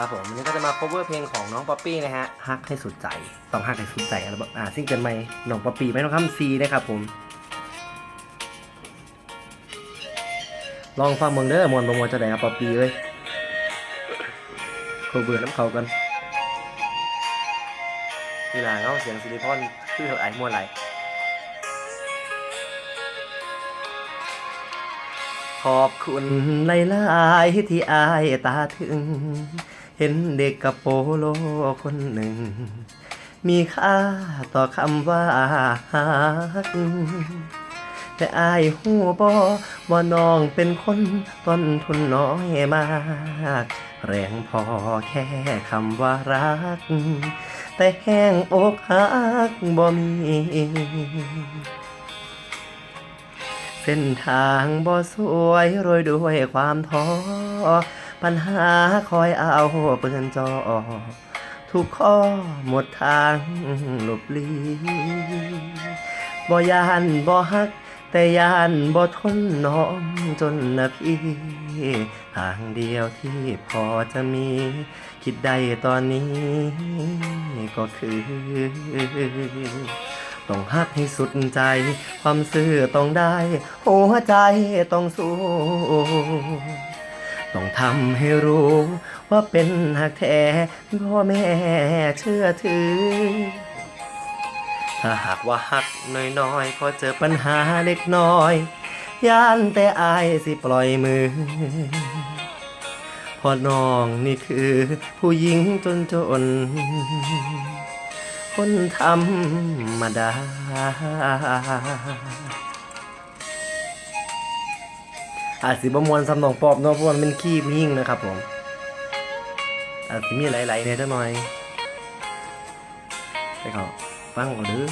ครับผมวันนี้ก็จะมา cover เพลงของน้องป๊อปปี้นะฮะฮักให้สุดใจต้องฮักให้สุดใจอัลบั้มอ่าซิงเกิลใหม่น้องป๊อปปี้ไม่ต้องคำซีนะครับผม ลองฟังเมืองเด้อมวนบมวนจะได้ครับป๊อปปี้เอ้ย cover น้ำเขากันเวลาเขาเสียงซิลิคอนคือไอ้มวนไหลขอบคุณหลายๆที่อายตาถึง เห็นเด็กกับโปโลคนหนึ่ง มีค่าต่อคำว่าฮักแต่อายหูบอว่าน้องเป็นคนต้นทุนน้อยมาก แรงพอแค่คำว่ารัก แต่แห้งอกหักบ่มีเส้นทางบ่สวยโรยด้วยความท้อ ปัญหาคอยเอาเปือนจอ ทุกข้อหมดทางหลบลีบ่ยานบ่ฮัก แต่ยานบ่ทนน้องจนนะพี่ทางเดียวที่พอจะมี คิดได้ตอนนี้ก็คือ ต้องฮักให้สุดใจ ความซื่อต้องได้ หัวใจต้องสู้ ต้องทำให้รู้ ว่าเป็นหักแท้พ่อแม่เชื่อถือ ถ้าหากว่าหักน้อยๆพอเจอปัญหาเล็กน้อย ย่านแต่อายสิปล่อยมือเพอน้องนี่คือผู้หญิงจนจนๆคนธรรมดา อาจสิบมวลสำนองปอบเนาะเพราะว่ามันเป็นขี้มิ่งนะครับผมอาจสิมีหลายๆเนี่ยจังหน่อยไปเขาฟังก่อนเด้อ